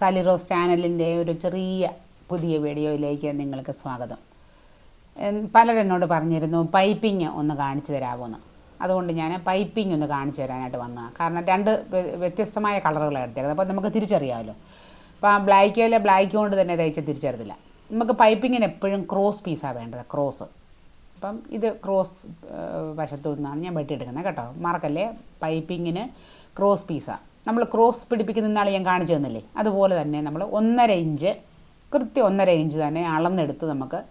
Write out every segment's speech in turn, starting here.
സാലിറോസ് ചാനലിന്റെ ഒരു ചെറിയ പുതിയ വീഡിയോയിലേക്ക് നിങ്ങൾക്ക് സ്വാഗതം. പലരെന്നോട് പറഞ്ഞിരുന്നു പൈപ്പിംഗ് ഒന്ന് കാണിച്ചു തരാമോന്ന് അതുകൊണ്ട് ഞാൻ പൈപ്പിംഗ് ഒന്ന് കാണിച്ചു തരാനായിട്ട് വന്നതാണ് കാരണം രണ്ട് വ്യത്യസ്തമായ കളറുകളാണ് എടുത്തേക്കുന്നത്. അപ്പോൾ നമുക്ക് തിരിച്ചറിയാമല്ലോ. അപ്പോൾ ആ ബ്ലാക്കിലെ ബ്ലാക്ക് കൊണ്ട് തന്നെ തയ്ച്ച് തിരിച്ചറിയത്തില്ല. നമുക്ക് പൈപ്പിങ്ങിന് എപ്പോഴും ക്രോസ് പീസാണ് വേണ്ടത് ക്രോസ്. അപ്പം ഇത് ക്രോസ് വശത്തു നിന്നാണ് ഞാൻ വെട്ടിയെടുക്കുന്നത് കേട്ടോ. മറക്കല്ലേ പൈപ്പിങ്ങിന് ക്രോസ് പീസാണ് നമ്മൾ ക്രോസ് പിടിപ്പിക്കുന്ന നാൾ ഞാൻ കാണിച്ചു തന്നില്ലേ? അതുപോലെ തന്നെ നമ്മൾ ഒന്നര ഇഞ്ച് കൃത്യം ഒന്നര ഇഞ്ച് തന്നെ അളന്നെടുത്ത് നമുക്ക്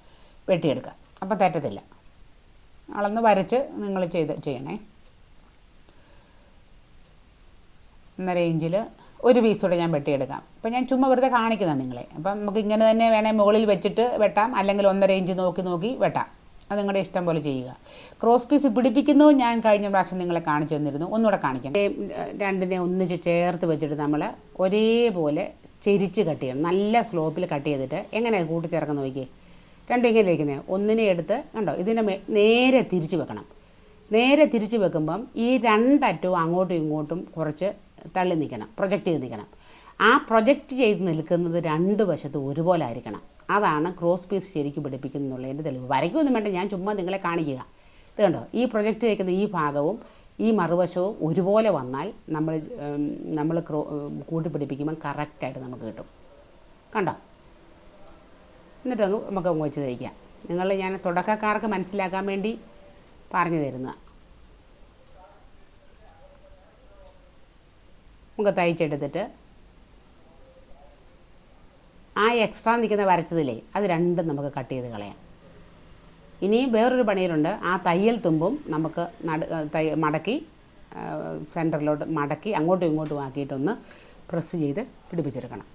വെട്ടിയെടുക്കാം. അപ്പം തെറ്റത്തില്ല. അളന്ന് വരച്ച് നിങ്ങൾ ചെയ്ത് ചെയ്യണേ. ഒന്നര ഇഞ്ചിൽ ഒരു പീസൂടെ ഞാൻ വെട്ടിയെടുക്കാം. അപ്പം ഞാൻ ചുമ്മാ വെറുതെ കാണിക്കുന്നതാണ് നിങ്ങളെ. അപ്പം നമുക്ക് ഇങ്ങനെ തന്നെ വേണേൽ മുകളിൽ വെച്ചിട്ട് വെട്ടാം. അല്ലെങ്കിൽ ഒന്നര ഇഞ്ച് നോക്കി നോക്കി വെട്ടാം. അത് നിങ്ങളുടെ ഇഷ്ടം പോലെ ചെയ്യുക. ക്രോസ് പീസ് പിടിപ്പിക്കുന്നു. ഞാൻ കഴിഞ്ഞ പ്രാവശ്യം നിങ്ങളെ കാണിച്ചു തന്നിരുന്നു. ഒന്നുകൂടെ കാണിക്കാം. രണ്ടിനെ ഒന്നിച്ച് ചേർത്ത് വെച്ചിട്ട് നമ്മൾ ഒരേപോലെ ചെരിച്ച് കട്ട് ചെയ്യണം. നല്ല സ്ലോപ്പിൽ കട്ട് ചെയ്തിട്ട് എങ്ങനെയാണ് കൂട്ടിച്ചേർക്കാൻ നോക്കിയേ. രണ്ടും ഇങ്ങനെ ഇരിക്കുന്നത് ഒന്നിനെ എടുത്ത് കണ്ടോ? ഇതിനെ നേരെ തിരിച്ച് വെക്കണം. നേരെ തിരിച്ച് വെക്കുമ്പം ഈ രണ്ടറ്റവും അങ്ങോട്ടും ഇങ്ങോട്ടും കുറച്ച് തള്ളി നിൽക്കണം പ്രൊജക്റ്റ് ചെയ്ത് നിൽക്കണം ആ പ്രൊജക്റ്റ് ചെയ്ത് നിൽക്കുന്നത് രണ്ട് വശത്തും ഒരുപോലെ ആയിരിക്കണം. അതാണ് ക്രോസ് പീസ് ശരിക്കും പിടിപ്പിക്കുന്നുള്ളതിന്റെ തെളിവ്. വരയ്ക്കൊന്നും വേണ്ട ഞാൻ ചുമ്മാ നിങ്ങളെ കാണിക്കുക. ഇത് കണ്ടോ? ഈ പ്രൊജക്റ്റ് ചെയ്യുന്ന ഈ ഭാഗവും ഈ മറുവശവും ഒരുപോലെ വന്നാൽ നമ്മൾ നമ്മൾ ക്രോ ഉം, കൂട്ടി പിടിപ്പിക്കുമ്പം കറക്റ്റായിട്ട് നമുക്ക് കിട്ടും. കണ്ടോ? എന്നിട്ട് നമുക്ക് അങ്ങ് വെച്ച് തയ്ക്കാം. നിങ്ങൾ ഞാൻ തുടക്കക്കാർക്ക് മനസ്സിലാക്കാൻ വേണ്ടി പറഞ്ഞു തരുന്നത്. നമുക്ക് തയ്ച്ചെടുത്തിട്ട് ആ എക്സ്ട്രാ നിൽക്കുന്ന വരച്ചതില്ലേ അത് രണ്ടും നമുക്ക് കട്ട് ചെയ്ത് കളയാം. ഇനിയും വേറൊരു പണിയിലുണ്ട് ആ തയ്യൽ തുമ്പും നമുക്ക് നട മടക്കി സെന്ററിലോട്ട് മടക്കി അങ്ങോട്ടും ഇങ്ങോട്ടും ആക്കിയിട്ടൊന്ന് പ്രസ് ചെയ്ത് പിടിപ്പിച്ചെടുക്കണം.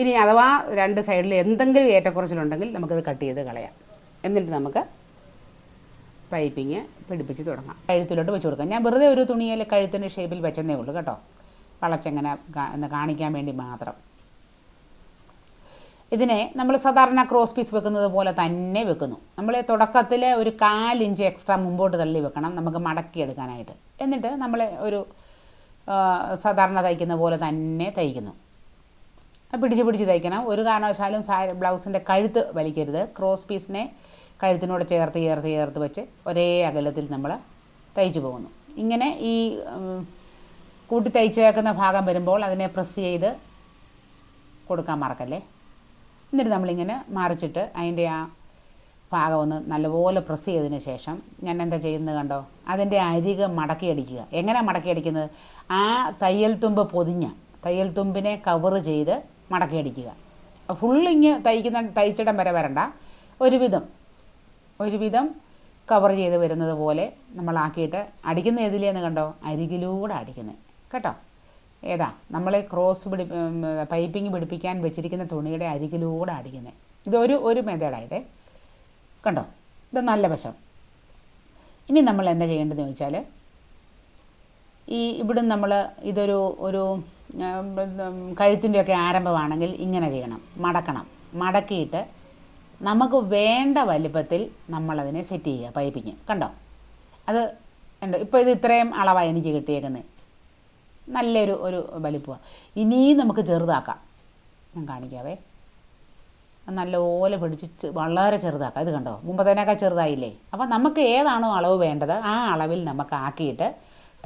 ഇനി അഥവാ രണ്ട് സൈഡിൽ എന്തെങ്കിലും ഏറ്റക്കുറച്ചിലുണ്ടെങ്കിൽ നമുക്കത് കട്ട് ചെയ്ത് കളയാം. എന്നിട്ട് നമുക്ക് പൈപ്പിങ് പിടിപ്പിച്ച് തുടങ്ങാം. കഴുത്തിലോട്ട് വെച്ച് കൊടുക്കാം. ഞാൻ വെറുതെ ഒരു തുണിയിൽ കഴുത്തിന്റെ ഷേപ്പിൽ വെച്ചതേ ഉള്ളൂ കേട്ടോ. വളച്ചെങ്ങനെ കാണിക്കാൻ വേണ്ടി മാത്രം. ഇതിനെ നമ്മൾ സാധാരണ ക്രോസ് പീസ് വെക്കുന്നത് പോലെ തന്നെ വെക്കുന്നു. നമ്മൾ തുടക്കത്തിൽ ഒരു കാലിഞ്ച് എക്സ്ട്രാ മുമ്പോട്ട് തള്ളി വെക്കണം നമുക്ക് മടക്കിയെടുക്കാനായിട്ട് എന്നിട്ട് നമ്മൾ ഒരു സാധാരണ തയ്ക്കുന്ന പോലെ തന്നെ തയ്ക്കുന്നു. പിടിച്ച് പിടിച്ച് തയ്ക്കണം. ഒരു കാരണവശാലും സാ ബ്ലൗസിന്റെ കഴുത്ത് വലിക്കരുത്. ക്രോസ് പീസിനെ കഴുത്തിനോട് ചേർത്ത് ചേർത്ത് ചേർത്ത് വെച്ച് ഒരേ അകലത്തിൽ നമ്മൾ തയ്ച്ചു പോകുന്നു. ഇങ്ങനെ ഈ കൂട്ടി തയ്ച്ചേക്കുന്ന ഭാഗം വരുമ്പോൾ അതിനെ പ്രസ് ചെയ്ത് കൊടുക്കാൻ മറക്കല്ലേ? എന്നിട്ട് നമ്മളിങ്ങനെ മറിച്ചിട്ട് അതിന്റെ ആ ഭാഗം ഒന്ന് നല്ലപോലെ പ്രസ് ചെയ്തതിന് ശേഷം ഞാൻ എന്താ ചെയ്യുന്നത് കണ്ടോ? അതിന്റെ അരികെ മടക്കി അടിക്കുക. എങ്ങനെ മടക്കി അടിക്കുന്നത്? ആ തയ്യൽ തുമ്പ് പൊതിഞ്ഞ തയ്യൽ തുമ്പിനെ കവർ ചെയ്ത് മടക്കി അടിക്കുക. ഫുള്ളിങ് തയ്ക്കുന്ന തയ്ച്ചിടം വരെ വരണ്ട. ഒരുവിധം ഒരുവിധം കവർ ചെയ്ത് വരുന്നത് പോലെ നമ്മളാക്കിയിട്ട് അടിക്കുന്ന ഏതിലേന്ന് കണ്ടോ? അരികിലൂടെ അടിക്കുന്നത്. കേട്ടോ? ഏതാ? നമ്മൾ ക്രോസ് പിടി പൈപ്പിംഗ് പിടിപ്പിക്കാൻ വെച്ചിരിക്കുന്ന തുണിയുടെ അരികിലൂടെ അടിക്കുന്നത് ഇതൊരു ഒരു മെത്തേഡായതേ കണ്ടോ? ഇത് നല്ല വശം. ഇനി നമ്മൾ എന്താ ചെയ്യേണ്ടതെന്ന് ചോദിച്ചാൽ ഈ ഇവിടെ നമ്മൾ ഇതൊരു ഒരു കഴുത്തിന്റെയൊക്കെ ആരംഭമാണെങ്കിൽ ഇങ്ങനെ ചെയ്യണം. മടക്കണം. മടക്കിയിട്ട് നമുക്ക് വേണ്ട വലിപ്പത്തിൽ നമ്മളതിനെ സെറ്റ് ചെയ്യുക പൈപ്പിങ് കണ്ടോ? അത് ഉണ്ടോ ഇപ്പോൾ ഇത് ഇത്രയും അളവാണ് എനിക്ക് കിട്ടിയേക്കുന്നത് നല്ലൊരു ഒരു വലിപ്പമാണ് ഇനിയും നമുക്ക് ചെറുതാക്കാം. ഞാൻ കാണിക്കാവേ. നല്ലപോലെ പിടിച്ച് വളരെ ചെറുതാക്കാം. ഇത് കണ്ടോ? മുമ്പത്തേനേക്കാൾ ചെറുതായില്ലേ? അപ്പം നമുക്ക് ഏതാണോ അളവ് വേണ്ടത് ആ അളവിൽ നമുക്ക് ആക്കിയിട്ട്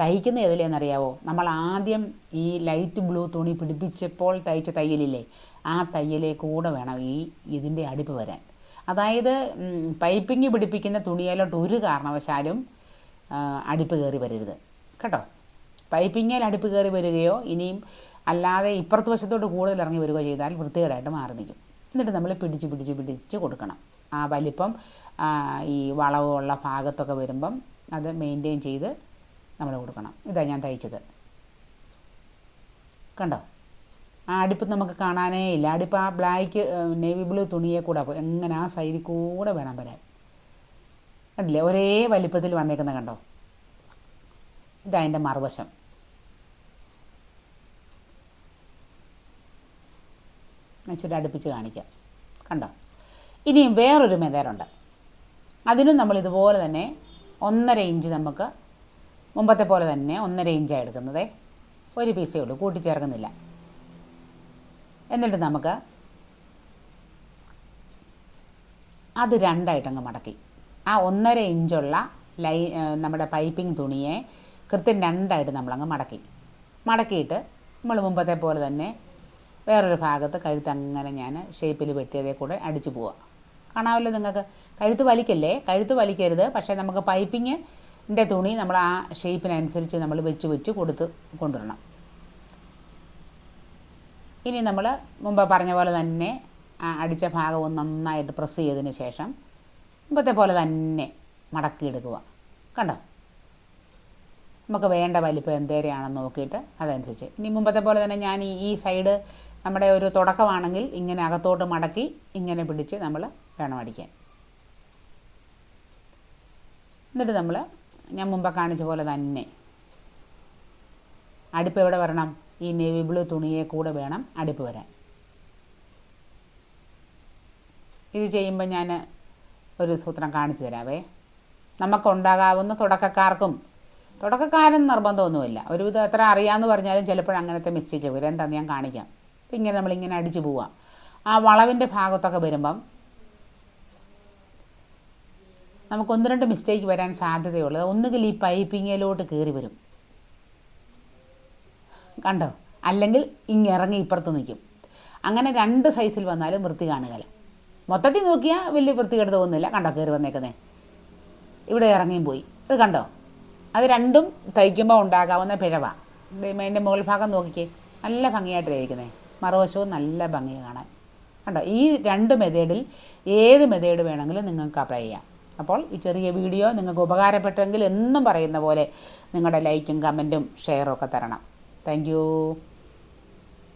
തയ്ക്കുന്ന ഏതിലേന്നറിയാവോ? നമ്മൾ ആദ്യം ഈ ലൈറ്റ് ബ്ലൂ തുണി പിടിപ്പിച്ചപ്പോൾ തയ്ച്ച തയ്യലില്ലേ? ആ തയ്യലേ കൂടെ വേണം ഈ ഇതിന്റെ അടുപ്പ് വരാൻ. അതായത് പൈപ്പിങ് പിടിപ്പിക്കുന്ന തുണിയിലോട്ട് ഒരു കാരണവശാലും അടിപ്പ് കയറി വരരുത്. കേട്ടോ? പൈപ്പിങ്ങിൽ അടുപ്പ് കയറി വരികയോ ഇനിയും അല്ലാതെ ഇപ്പുറത്ത് വശത്തോട്ട് കൂടുതൽ ഇറങ്ങി വരികയോ ചെയ്താൽ വൃത്തികേടായിട്ട് മാറി നിൽക്കും എന്നിട്ട് നമ്മൾ പിടിച്ച് പിടിച്ച് പിടിച്ച് കൊടുക്കണം. ആ വലിപ്പം ഈ വളവുള്ള ഭാഗത്തൊക്കെ വരുമ്പം അത് മെയിന്റെയിൻ ചെയ്ത് നമ്മൾ കൊടുക്കണം. ഇതാ ഞാൻ തയ്ച്ചത്. കണ്ടോ? ആ അടുപ്പ് നമുക്ക് കാണാനേ ഇല്ല. അടുപ്പ് ആ ബ്ലാക്ക് നേവി ബ്ലൂ തുണിയെ കൂടെ പോകും എങ്ങനെ ആ സൈഡിൽ കൂടെ വേണം വരാൻ. കണ്ടില്ലേ? ഒരേ വലിപ്പത്തിൽ വന്നേക്കുന്നത് കണ്ടോ? ഇതാ അതിന്റെ മറുവശം. ഇച്ചിരി അടുപ്പിച്ച് കാണിക്കാം. കണ്ടോ? ഇനിയും വേറൊരു മെതേഡുണ്ട്. അതിനും നമ്മൾ ഇതുപോലെ തന്നെ ഒന്നര ഇഞ്ച് നമുക്ക് മുമ്പത്തെ പോലെ തന്നെ ഒന്നര ഇഞ്ചാണ് എടുക്കുന്നത്. ഒരു പീസേ ഉള്ളൂ കൂട്ടിച്ചേർക്കുന്നില്ല. എന്നിട്ട് നമുക്ക് അത് രണ്ടായിട്ടങ്ങ് മടക്കി. ആ ഒന്നര ഇഞ്ചുള്ള ലൈ നമ്മുടെ പൈപ്പിംഗ് തുണിയെ കൃത്യം രണ്ടായിട്ട് നമ്മളങ്ങ് മടക്കി. മടക്കിയിട്ട് നമ്മൾ മുമ്പത്തെ പോലെ തന്നെ വേറൊരു ഭാഗത്ത് കഴുത്ത് അങ്ങനെ ഞാൻ ഷേപ്പിൽ വെട്ടിയതേ കൂടെ അടിച്ചു പോവാം. കാണാമല്ലോ നിങ്ങൾക്ക്. കഴുത്ത് വലിക്കല്ലേ? കഴുത്ത് വലിക്കരുത്. പക്ഷേ നമുക്ക് പൈപ്പിങ്ങിന്റെ തുണി നമ്മൾ ആ ഷേപ്പിനനുസരിച്ച് നമ്മൾ വെച്ച് വെച്ച് കൊടുത്ത് കൊണ്ടുവരണം. ഇനി നമ്മൾ മുമ്പ് പറഞ്ഞ പോലെ തന്നെ അടിച്ച ഭാഗം ഒന്ന് നന്നായിട്ട് പ്രസ് ചെയ്തതിന് ശേഷം മുമ്പത്തെ പോലെ തന്നെ മടക്കി മടക്കിയെടുക്കുക കണ്ടോ? നമുക്ക് വേണ്ട വലിപ്പം എന്തേരെയാണെന്ന് നോക്കിയിട്ട് അതനുസരിച്ച്. ഇനി മുമ്പത്തെ പോലെ തന്നെ ഞാൻ ഈ സൈഡ് നമ്മുടെ ഒരു തുടക്കമാണെങ്കിൽ ഇങ്ങനെ അകത്തോട്ട് മടക്കി ഇങ്ങനെ പിടിച്ച് നമ്മൾ വേണം അടിക്കാൻ. എന്നിട്ട് നമ്മൾ ഞാൻ മുമ്പ് കാണിച്ച പോലെ തന്നെ അടുപ്പ് എവിടെ വരണം? ഈ നേവി ബ്ലൂ തുണിയെ കൂടെ വേണം അടുപ്പ് വരാൻ. ഇത് ചെയ്യുമ്പോൾ ഞാൻ ഒരു സൂത്രം കാണിച്ചു തരാവേ. നമുക്കുണ്ടാകാവുന്ന തുടക്കക്കാർക്കും തുടക്കക്കാരൻ നിർബന്ധമൊന്നുമില്ല. ഒരുവിധം എത്ര അറിയാമെന്ന് പറഞ്ഞാലും ചിലപ്പോൾ അങ്ങനത്തെ മിസ്റ്റേക്ക് വരും. എന്താണെന്ന് ഞാൻ കാണിക്കാം. അപ്പം ഇങ്ങനെ നമ്മളിങ്ങനെ അടിച്ചു പോവാം. ആ വളവിന്റെ ഭാഗത്തൊക്കെ വരുമ്പം നമുക്ക് ഒന്ന് രണ്ട് മിസ്റ്റേക്ക് വരാൻ സാധ്യതയുള്ളത് ഒന്നുകിൽ ഈ പൈപ്പിങ്ങിലോട്ട് കയറി വരും. കണ്ടോ? അല്ലെങ്കിൽ ഇങ്ങിറങ്ങി ഇപ്പുറത്ത് നിൽക്കും. അങ്ങനെ രണ്ട് സൈസിൽ വന്നാലും വൃത്തി കാണുകയില്ല. മൊത്തത്തിൽ നോക്കിയാൽ വലിയ വൃത്തികേട് തോന്നുന്നില്ല. കണ്ടോ? കയറി വന്നേക്കുന്നേ. ഇവിടെ ഇറങ്ങിയും പോയി. ഇത് കണ്ടോ? അത് രണ്ടും തയ്ക്കുമ്പോൾ ഉണ്ടാകാവുന്ന പിഴവാണ് അതിന്റെ മുകൾ ഭാഗം നോക്കിക്കേ. നല്ല ഭംഗിയായിട്ടിരിക്കുന്നത് മറുവശവും നല്ല ഭംഗി കാണാൻ. കണ്ടോ? ഈ രണ്ട് മെത്തേഡിൽ ഏത് മെത്തേഡ് വേണമെങ്കിലും നിങ്ങൾക്ക് അപ്ലൈ ചെയ്യാം. അപ്പോൾ ഈ ചെറിയ വീഡിയോ നിങ്ങൾക്ക് ഉപകാരപ്പെട്ടെങ്കിൽ എന്നും പറയുന്ന പോലെ നിങ്ങളുടെ ലൈക്കും കമന്റും ഷെയറും ഒക്കെ തരണം. താങ്ക്